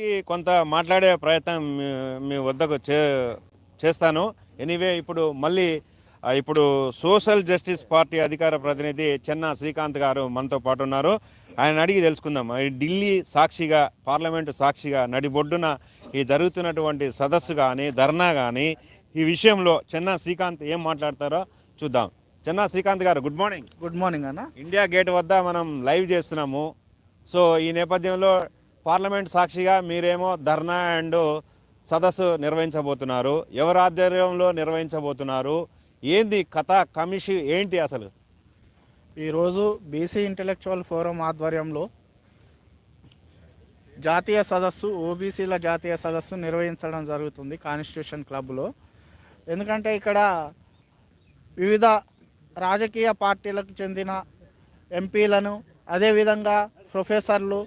కొంత మాట్లాడే ప్రయత్నం మీ- వద్దకు చే చేస్తాను. ఎనీవే ఇప్పుడు మళ్ళీ ఇప్పుడు సోషల్ జస్టిస్ పార్టీ అధికార ప్రతినిధి చెన్నా శ్రీకాంత్ గారు మనతో పాటు ఉన్నారు. ఆయన అడిగి తెలుసుకుందాం. ఢిల్లీ సాక్షిగా పార్లమెంటు సాక్షిగా నడిబొడ్డున ఈ జరుగుతున్నటువంటి సదస్సు కానీ ధర్నా కానీ ఈ విషయంలో చెన్నా శ్రీకాంత్ ఏం మాట్లాడతారో చూద్దాం. Chenna Srikanth garu good morning. Good morning అన్న. ఇండియా గేట్ వద్ద మనం లైవ్ చేస్తున్నాము. సో ఈ నేపథ్యంలో పార్లమెంట్ సాక్షిగా మీరేమో ధర్నా అండ్ సదస్సు నిర్వహించబోతున్నారు. ఎవరి ఆధ్వర్యంలో నిర్వహించబోతున్నారు. ఏంది కథ కమిషన్ ఏంటి అసలు? ఈరోజు బీసీ ఇంటలెక్చువల్ ఫోరం ఆధ్వర్యంలో జాతీయ సదస్సు ఓబీసీల జాతీయ సదస్సు నిర్వహించడం జరుగుతుంది కాన్స్టిట్యూషన్ క్లబ్లో. ఎందుకంటే ఇక్కడ వివిధ రాజకీయ పార్టీలకు చెందిన ఎంపీలను అదేవిధంగా ప్రొఫెసర్లు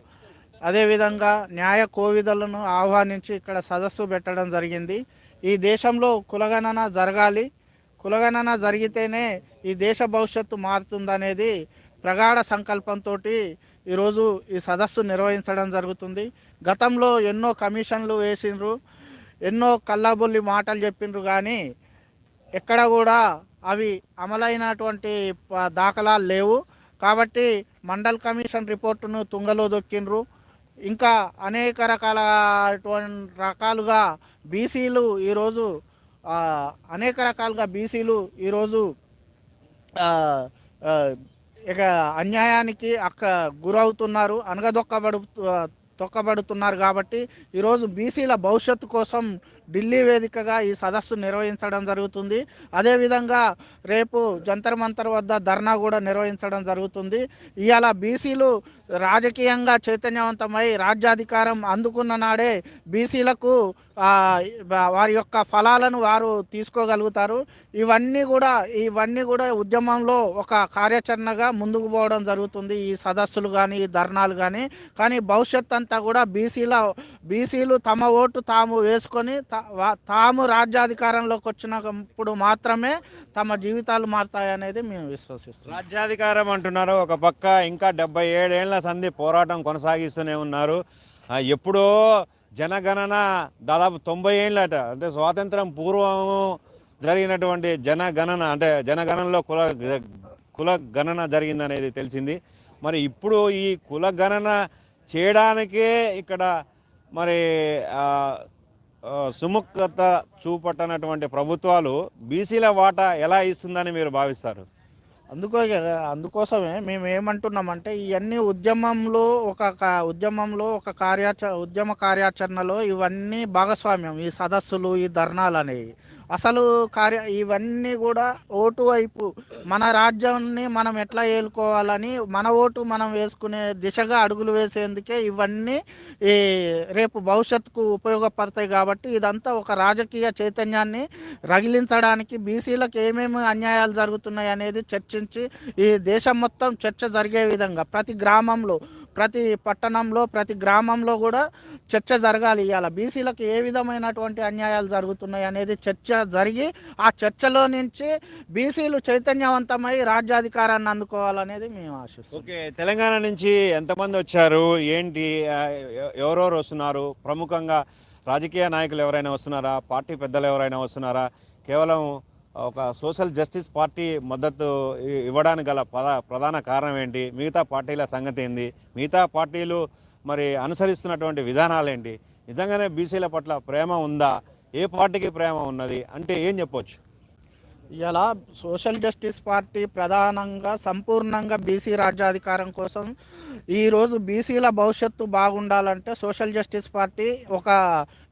అదేవిధంగా న్యాయ కోవిదలను ఆహ్వానించి ఇక్కడ సదస్సు పెట్టడం జరిగింది. ఈ దేశంలో కులగణన జరగాలి. కులగణన జరిగితేనే ఈ దేశ భవిష్యత్తు మారుతుందనేది ప్రగాఢ సంకల్పంతో ఈరోజు ఈ సదస్సు నిర్వహించడం జరుగుతుంది. గతంలో ఎన్నో కమిషన్లు వేసిండ్రు ఎన్నో కల్లాబొల్లి మాటలు చెప్పిండ్రు కానీ ఎక్కడ కూడా అవి అమలైనటువంటి ప- దాఖలాలు లేవు. కాబట్టి మండల్ కమిషన్ రిపోర్టును తుంగలో దొక్కిండ్రు ఇంకా అనేక రకాల రకాలుగా బీసీలు ఈరోజు అనేక రకాలుగా బీసీలు ఈరోజు ఇక అన్యాయానికి అక్క గురవుతున్నారు అనగదొక్కబడు తొక్కబడుతున్నారు కాబట్టి ఈరోజు బీసీల భవిష్యత్తు కోసం ఢిల్లీ వేదికగా ఈ సదస్సు నిర్వహించడం జరుగుతుంది. అదేవిధంగా రేపు జంతర్ మంతర్ వద్ద ధర్నా కూడా నిర్వహించడం జరుగుతుంది. ఇవాళ బీసీలు రాజకీయంగా చైతన్యవంతమై రాజ్యాధికారం అందుకున్న నాడే బీసీలకు వారి యొక్క ఫలాలను వారు తీసుకోగలుగుతారు. ఇవన్నీ కూడా ఇవన్నీ కూడా ఉద్యమంలో ఒక కార్యాచరణగా ముందుకు పోవడం జరుగుతుంది ఈ సదస్సులు కానీ ఈ ధర్నాలు కానీ కానీ భవిష్యత్ అంతా కూడా బీసీల బీసీలు తమ ఓటు తాము వేసుకొని తా- తాము రాజ్యాధికారంలోకి వచ్చినప్పుడు మాత్రమే తమ జీవితాలు మారుతాయనేది మేము విశ్వసిస్తాం రాజ్యాధికారం అంటున్నారు. ఒక పక్క ఇంకా డెబ్బై ఏడేళ్ళ సంధి పోరాటం కొనసాగిస్తూనే ఉన్నారు. ఎప్పుడో జనగణన దాదాపు తొంభై ఏళ్ళట అంటే స్వాతంత్రం పూర్వం జరిగినటువంటి జనగణన అంటే జనగణనలో కుల కుల గణన జరిగిందనేది తెలిసింది. మరి ఇప్పుడు ఈ కుల గణన చేయడానికే ఇక్కడ మరి సుముఖత చూపట్టనటువంటి ప్రభుత్వాలు బీసీల వాటా ఎలా ఇస్తుందని మీరు భావిస్తారు? అందుకో అందుకోసమే మేము ఏమంటున్నామంటే ఇవన్నీ ఉద్యమంలో ఒక ఉద్యమంలో ఒక కార్యాచ ఉద్యమ కార్యాచరణలో ఇవన్నీ భాగస్వామ్యం ఈ సదస్సులు ఈ ధర్నాలు అనేవి. అసలు కార్య ఇవన్నీ కూడా ఓటు వైపు మన రాజ్యాన్ని మనం ఎట్లా ఏలుకోవాలని మన ఓటు మనం వేసుకునే దిశగా అడుగులు వేసేందుకే ఇవన్నీ ఈ రేపు భవిష్యత్తుకు ఉపయోగపడతాయి కాబట్టి ఇదంతా ఒక రాజకీయ చైతన్యాన్ని రగిలించడానికి బీసీలకు ఏమేమి అన్యాయాలు జరుగుతున్నాయి అనేది చర్చించి ఈ దేశం మొత్తం చర్చ జరిగే విధంగా ప్రతి గ్రామంలో ప్రతి పట్టణంలో ప్రతి గ్రామంలో కూడా చర్చ జరగాలి. ఇవాళ బీసీలకు ఏ విధమైనటువంటి అన్యాయాలు జరుగుతున్నాయి అనేది చర్చ జరిగి ఆ చర్చలో నుంచి బీసీలు చైతన్యవంతమై రాజ్యాధికారాన్ని అందుకోవాలనేది మేము ఆశిస్తాం ఓకే తెలంగాణ నుంచి ఎంతమంది వచ్చారు? ఏంటి? ఎవరెవరు వస్తున్నారు? ప్రముఖంగా రాజకీయ నాయకులు ఎవరైనా వస్తున్నారా? పార్టీ పెద్దలు ఎవరైనా వస్తున్నారా? కేవలం ఒక సోషల్ జస్టిస్ పార్టీ మద్దతు ఇవ్వడానికి గల ప్రధాన కారణం ఏంటి? మిగతా పార్టీల సంగతి ఏంది? మిగతా పార్టీలు మరి అనుసరిస్తున్నటువంటి విధానాలు ఏంటి? నిజంగానే బీసీల పట్ల ప్రేమ ఉందా? ఏ పార్టీకి ప్రేమ ఉన్నది అంటే ఏం చెప్పొచ్చు? ఇలా సోషల్ జస్టిస్ పార్టీ ప్రధానంగా సంపూర్ణంగా బీసీ రాజ్యాధికారం కోసం ఈరోజు బీసీల భవిష్యత్తు బాగుండాలంటే సోషల్ జస్టిస్ పార్టీ ఒక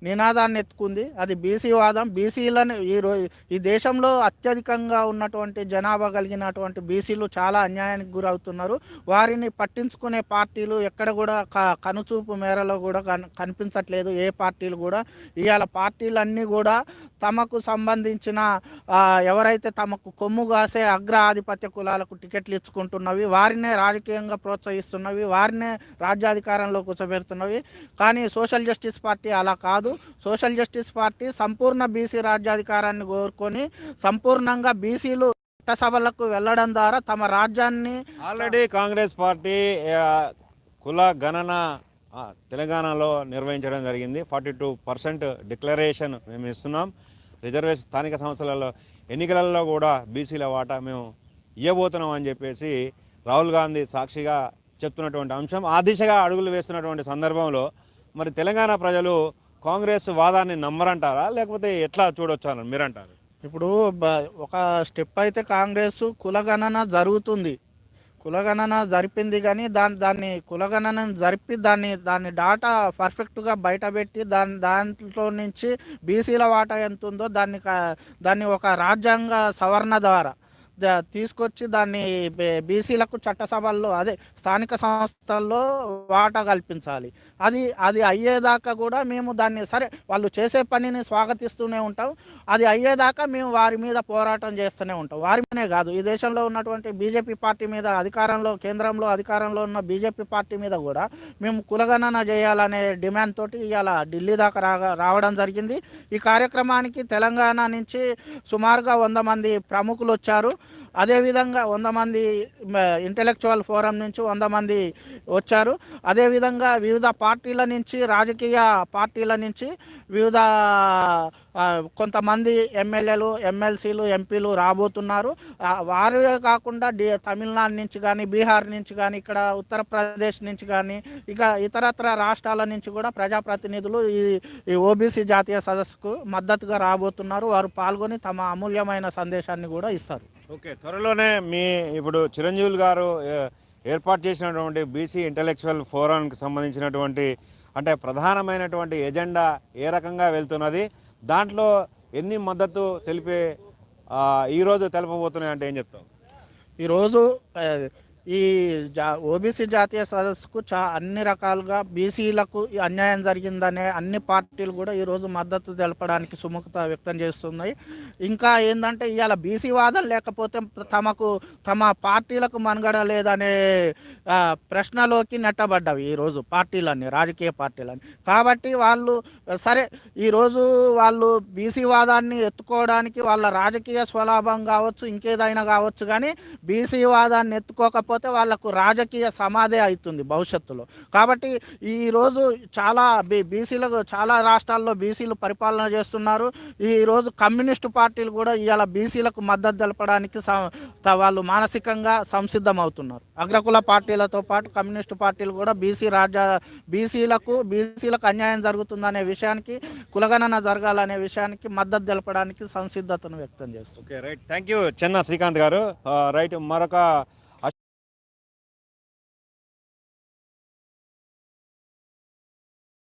నినాదాన్ని ఎత్తుకుంది. అది బీసీ వాదం. బీసీలను ఈ రోజు ఈ దేశంలో అత్యధికంగా ఉన్నటువంటి జనాభా కలిగినటువంటి బీసీలు చాలా అన్యాయానికి గురవుతున్నారు. వారిని పట్టించుకునే పార్టీలు ఎక్కడ కూడా క- కనుచూపు మేరలో కూడా కన్ కనిపించట్లేదు. ఏ పార్టీలు కూడా. ఇవాళ పార్టీలన్నీ కూడా తమకు సంబంధించిన ఎవరు ఎవరైతే తమకు కొమ్ము కాసే అగ్ర ఆధిపత్య కులాలకు టికెట్లు ఇచ్చుకుంటున్నవి వారినే రాజకీయంగా ప్రోత్సహిస్తున్నవి వారినే రాజ్యాధికారంలో కూర్చోబెడుతున్నవి. కానీ సోషల్ జస్టిస్ పార్టీ అలా కాదు. సోషల్ జస్టిస్ పార్టీ సంపూర్ణ బీసీ రాజ్యాధికారాన్ని కోరుకొని సంపూర్ణంగా బీసీలు చట్టసభలకు వెళ్ళడం ద్వారా తమ రాజ్యాన్ని ఆల్రెడీ కాంగ్రెస్ పార్టీ కుల గణన తెలంగాణలో నిర్వహించడం జరిగింది. ఫార్టీ టూ పర్సెంట్ డిక్లరేషన్ మేము ఇస్తున్నాం. రిజర్వేషన్ స్థానిక సంస్థలలో ఎన్నికలలో కూడా బీసీల వాటా మేము ఇవ్వబోతున్నాం అని చెప్పేసి రాహుల్ గాంధీ సాక్షిగా చెప్తున్నటువంటి అంశం. ఆ దిశగా అడుగులు వేస్తున్నటువంటి సందర్భంలో మరి తెలంగాణ ప్రజలు కాంగ్రెస్ వాదాన్ని నమ్మరంటారా? లేకపోతే ఎట్లా చూడొచ్చారని మీరంటారు? ఇప్పుడు బ- ఒక స్టెప్ అయితే కాంగ్రెస్ కులగణన జరుగుతుంది. కులగణన జరిపింది కానీ దాని దాన్ని కులగణన జరిపి దాన్ని దాన్ని డాటా పర్ఫెక్ట్గా బయటపెట్టి దాని దాంట్లో నుంచి బీసీల వాటా ఎంత ఉందో దాన్ని దాన్ని ఒక రాజ్యాంగ సవరణ ద్వారా తీసుకొచ్చి దాన్ని బీసీలకు చట్టసభల్లో అదే స్థానిక సంస్థల్లో వాటా కల్పించాలి. అది అది అయ్యేదాకా కూడా మేము దాన్ని సరే వాళ్ళు చేసే పనిని స్వాగతిస్తూనే ఉంటాం. అది అయ్యేదాకా మేము వారి మీద పోరాటం చేస్తూనే ఉంటాం. వారి మీదనే కాదు ఈ దేశంలో ఉన్నటువంటి బీజేపీ పార్టీ మీద అధికారంలో కేంద్రంలో అధికారంలో ఉన్న బీజేపీ పార్టీ మీద కూడా మేము కులగణన చేయాలనే డిమాండ్ తోటి ఇవాళ ఢిల్లీ దాకా రా రావడం జరిగింది. ఈ కార్యక్రమానికి తెలంగాణ నుంచి సుమారుగా వంద మంది ప్రముఖులు వచ్చారు. అదేవిధంగా వంద మంది ఇంటలెక్చువల్ ఫోరం నుంచి వంద మంది వచ్చారు. అదేవిధంగా వివిధ పార్టీల నుంచి రాజకీయ పార్టీల నుంచి వివిధ కొంతమంది ఎమ్మెల్యేలు ఎమ్మెల్సీలు ఎంపీలు రాబోతున్నారు. వారే కాకుండా డి తమిళనాడు నుంచి కానీ బీహార్ నుంచి కానీ ఇక్కడ ఉత్తరప్రదేశ్ నుంచి కానీ ఇక ఇతరత్ర రాష్ట్రాల నుంచి కూడా ప్రజాప్రతినిధులు ఈ ఈ ఓబీసీ జాతీయ సదస్సుకు మద్దతుగా రాబోతున్నారు. వారు పాల్గొని తమ అమూల్యమైన సందేశాన్ని కూడా ఇస్తారు. ఓకే త్వరలోనే మీ ఇప్పుడు చిరంజీవులు గారు ఏర్పాటు చేసినటువంటి బీసీ ఇంటలెక్చువల్ ఫోరంకి సంబంధించినటువంటి అంటే ప్రధానమైనటువంటి ఎజెండా ఏ రకంగా వెళ్తున్నది దాంట్లో ఎన్ని మద్దతు తెలిపే ఈరోజు తెలపబోతున్నాయి అంటే ఏం చెప్తావు? ఈరోజు ఈ జా ఓబీసీ జాతీయ సదస్సుకు చా అన్ని రకాలుగా బీసీలకు అన్యాయం జరిగిందనే అన్ని పార్టీలు కూడా ఈరోజు మద్దతు తెలపడానికి సుముఖత వ్యక్తం చేస్తున్నాయి. ఇంకా ఏంటంటే ఇవాళ బీసీ వాదం లేకపోతే తమకు తమ పార్టీలకు మనుగడ లేదనే ప్రశ్నలోకి నెట్టబడ్డవి ఈరోజు పార్టీలన్నీ రాజకీయ పార్టీలన్నీ. కాబట్టి వాళ్ళు సరే ఈరోజు వాళ్ళు బీసీ వాదాన్ని ఎత్తుకోవడానికి వాళ్ళ రాజకీయ స్వలాభం కావచ్చు ఇంకేదైనా కావచ్చు కానీ బీసీ వాదాన్ని ఎత్తుకోకపోతే వాళ్ళకు రాజకీయ సమాధే అవుతుంది భవిష్యత్తులో. కాబట్టి ఈరోజు చాలా బీ బీసీలకు చాలా రాష్ట్రాల్లో బీసీలు పరిపాలన చేస్తున్నారు. ఈరోజు కమ్యూనిస్టు పార్టీలు కూడా ఇవాళ బీసీలకు మద్దతు తెలపడానికి వాళ్ళు మానసికంగా సంసిద్ధం అవుతున్నారు అగ్రకుల పార్టీలతో పాటు కమ్యూనిస్టు పార్టీలు కూడా బీసీ రాజ్య బీసీలకు బీసీలకు అన్యాయం జరుగుతుందనే విషయానికి కులగణన జరగాలనే విషయానికి మద్దతు తెలపడానికి సంసిద్ధతను వ్యక్తం చేస్తుంది okay right. Thank you Chenna Srikanth garu. Right మరొక